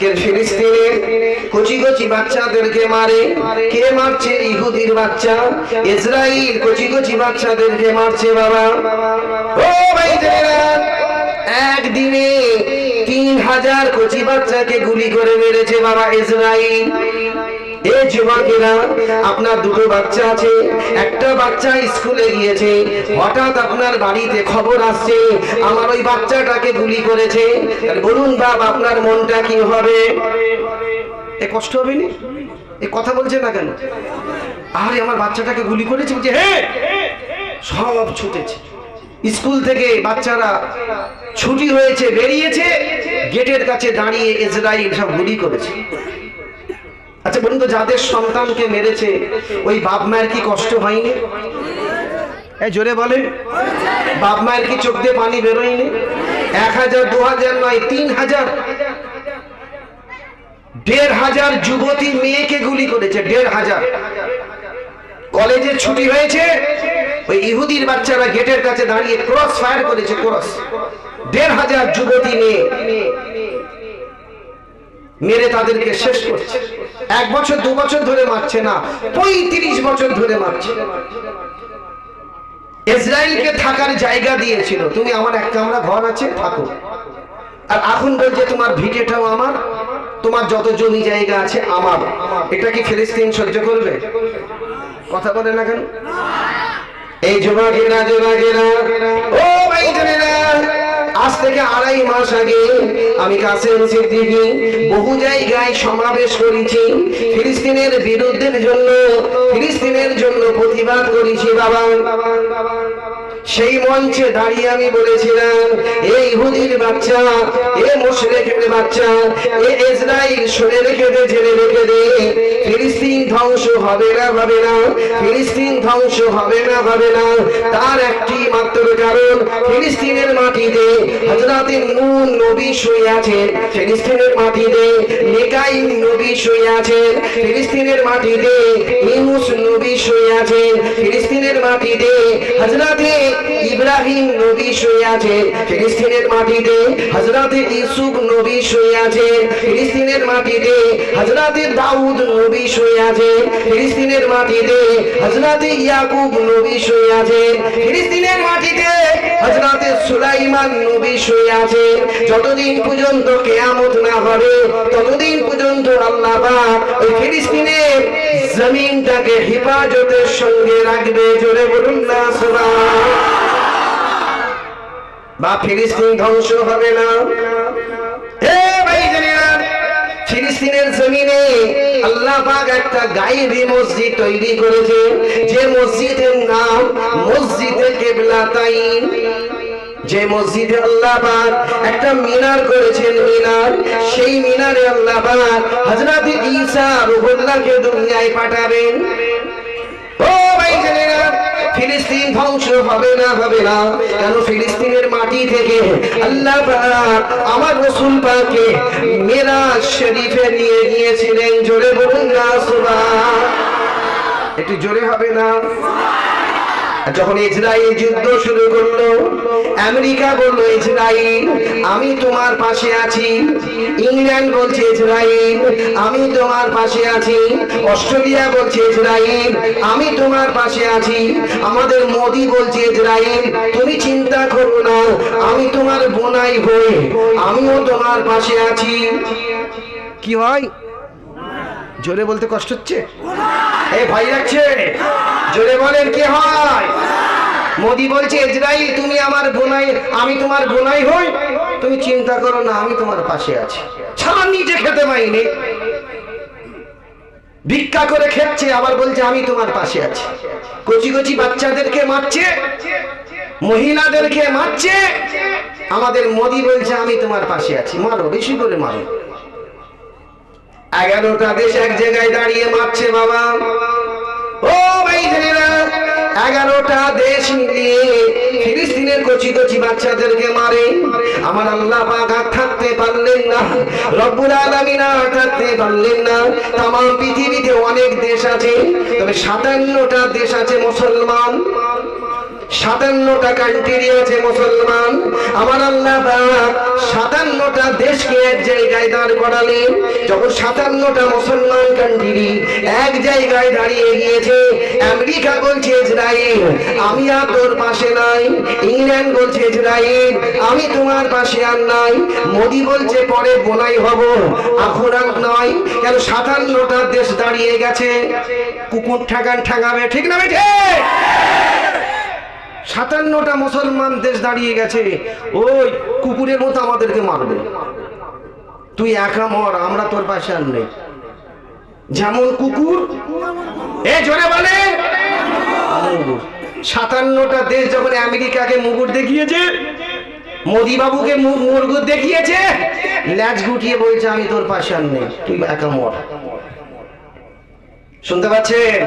আজকের ফিলিস্তিনে কচি কচি বাচ্চাদেরকে মারে। কে মারছে? ইহুদির বাচ্চা। ইসরাইল কচি কচি বাচ্চাদেরকে মারছে বাবা। ও ভাই একদিনে তিন হাজার কচি বাচ্চাকে গুলি করে মেরেছে বাবা ইসরাইল। এ যুবকেরা, আপনার দুটো বাচ্চা আছে, একটা বাচ্চা স্কুলে গিয়েছে, হঠাৎ আপনার বাড়িতে খবর আসছে, আমার ওই বাচ্চাটাকে গুলি করেছে। বলুন বাপ, আপনার মনটা কি হবে? এ কষ্ট হবে না এ কথা বলছে না কেন? আরে, আমার বাচ্চাটাকে গুলি করেছে, বলছে হ্যাঁ সব ছুটেছে। স্কুল থেকে বাচ্চারা ছুটি হয়েছে, বেরিয়েছে, গেটের কাছে দাঁড়িয়ে ইসরাইল সব গুলি করেছে। আচ্ছা বলুন তো যাদের সন্তানকে মেরেছে, ওই বাপ মায়ের কি কষ্ট হয়নি? জোরে বলে বাপ মায়ের কি চোখ দিয়ে পানি বেরোয়নি? এক হাজার, দু হাজার নয়, তিন হাজার। দেড় হাজার যুবতী মেয়েকে গুলি করেছে, দেড় হাজার। কলেজের ছুটি হয়েছে, ওই ইহুদির বাচ্চারা গেটের কাছে দাঁড়িয়ে ক্রস ফায়ার করেছে, ক্রস। দেড় হাজার যুবতী মেয়ে মেরে তাদেরকে শেষ করছে। এক বছর, দু বছর ধরে মারছে না, পঁয়ত্রিশ বছর ধরে মারছে। ইসরায়েলকে থাকার জায়গা দিয়েছিল। তুমি আমার এক কামরা ঘর আছে, থাকো। আর এখন বলছে তোমার ভিটেটাও আমার, তোমার যত জমি জায়গা আছে আমার। এটা কি ফিলিস্তিন সহ্য করবে? কথা বলে না কেন? এই যুবকেরা যুবকেরা, ও থেকে আড়াই মাস আগে আমি কাসেম সিদ্দিকী বহু জায়গায় সমাবেশ করেছি। ফিলিস্তিনের বিরুদ্ধের জন্য, ফিলিস্তিনের জন্য প্রতিবাদ করেছি বাবা। সেই মঞ্চে দাঁড়িয়ে আমি বলেছিলাম এই ইহুদির বাচ্চা, এ মুশরিকের বাচ্চা, এ ইসরাইল শুনে রেখে দে, জেনে রেখে দে। ফিলিস্তিন ধ্বংস হবে না হবে না। ফিলিস্তিন ধ্বংস হবে না হবে না। তার একটি মাত্র কারণ, ফিলিস্তিনের মাটিতে হযরতে নূহ নবী শুয়ে আছেন, ফিলিস্তিনের মাটিতে নেকাইম নবী শুয়ে আছেন, ফিলিস্তিনের মাটিতে, ইউনুস নবী শুয়ে আছেন, ফিলিস্তিনের মাটিতে, হযরতে ইব্রাহিম নবী শুয়ে আছেন, ফিলিস্তিনের মাটিতে, হযরতে ইউসুফ নবী শুয়ে আছেন, ফিলিস্তিনের মাটিতে, হযরতে দাউদ নবী শুয়ে আছেন ফিলিস্তিনের মাটিতে ইয়াকুব নবী শুয়ে আছেন ফিলিস্তিনের মাটিতে সুলাইমান নবী শুয়ে আছেন যতদিন পর্যন্ত কিয়ামত না হবে, ততদিন পর্যন্ত আল্লাহ পাক ওই ফিলিস্তিনের জমিনটাকে হেফাজতের সঙ্গে রাখবে, জোরে বলুন না বা ফিলিস্তিন ধ্বংস হবে না। ফিলিস্তিনের জমিনে আল্লাহ পাক একটা গায়েবী মসজিদ তৈরি করেছে। যে মসজিদের নাম মসজিদে কেবলাতাইন যে মসজিদে আল্লাহ পাক একটা মিনার করেছেন মিনার, সেই মিনারে আল্লাহ পাক হযরত ঈসা রুহুল্লাহকে দুনিয়ায় পাঠাবেন। ও ফিলিস্তিন ধ্বংস হবে না হবে না। কেন ফিলিস্তিনের মাটি থেকে আল্লাহ আমার রসুল পাকে মেরাজ শরীফে নিয়ে গিয়েছিলেন। জোরে বলুন না, সুবহান। একটু জোরে হবে না? যখন ইসরায়েল যুদ্ধ শুরু করল, আমেরিকা বলল, ইসরায়েল, আমি তোমার পাশে আছি। ইংল্যান্ড বলছে, ইসরায়েল, আমি তোমার পাশে আছি। অস্ট্রেলিয়া বলছে, ইসরায়েল, আমি তোমার পাশে আছি। আমাদের মোদি বলছে, ইসরায়েল, তুমি চিন্তা করো না, আমি তোমার বোনাই হই আমিও তোমার পাশে আছি। কি হয়? জোরে বলতে কষ্ট হচ্ছে? এ ভয় লাগছে? জোরে বলেন, কি হয়? মোদি বলছে, ইসরাইল, তুমি আমার বোনাই, আমি তোমার বোনাই হই। তুমি চিন্তা করো না, আমি তোমার পাশে আছি। ছাড়া নিজে খেতে পাইনি। ভিক্ষা করে খেচ্ছে আবার বলছে, আমি তোমার পাশে আছি। কচি কচি বাচ্চাদেরকে মারছে, মহিলাদেরকে মারছে। আমাদের মোদি বলছে, আমি তোমার পাশে আছি। মারো, বেশি করে মারো। এগারোটা দেশ এক জায়গায় দাঁড়িয়ে মারছে বাবা। ও ভাই এগারোটা দেশ মিলিয়ে ফিলিস্তিনের কচি কচি বাচ্চাদেরকে মারে। আমার আল্লাহ আর থাকতে পারলেন না। রব্বুল আলামিন থাকতে পারলেন না। তাম পৃথিবীতে অনেক দেশ আছে, তবে সাতান্নটা দেশ আছে মুসলমান। সাতান্নটা কান্ট্রি আছে মুসলমান। আমার আল্লাহ সাতান্নটা দেশকে এক জায়গায় দাঁড় করালেন। যখন সাতান্নটা মুসলমান কান্ট্রি এক জায়গায় দাঁড়িয়ে গিয়েছে, আমেরিকা বলছে, ইসরায়েল, আমি আর তোর পাশে নাই। ইংল্যান্ড বলছে, ইসরায়েল, আমি তোমার পাশে আর নাই। মোদি বলছে, পরে বোনাই হব এখন নয়। কেন সাতান্নটা দেশ দাঁড়িয়ে গেছে? কুকুর ঠাকান ঠাকাবে ঠিক না বেঠে? সাতান্নটা মুসলমান দেশ দাঁড়িয়ে গেছে, ওই কুকুরের মতো আমাদেরকে মারবে। তুই একা মর, আমরা তোর পাশে আর নেই। যেমন কুকুর, এ জোরে বলে। সাতান্নটা দেশ যখন আমেরিকাকে মুগুর দেখিয়েছে মোদি বাবুকে মু- মুরগুর দেখিয়েছে ল্যাচ গুটিয়ে বলছে, আমি তোর পাশে আর নেই, তুই একা মর। শুনতে পাচ্ছেন?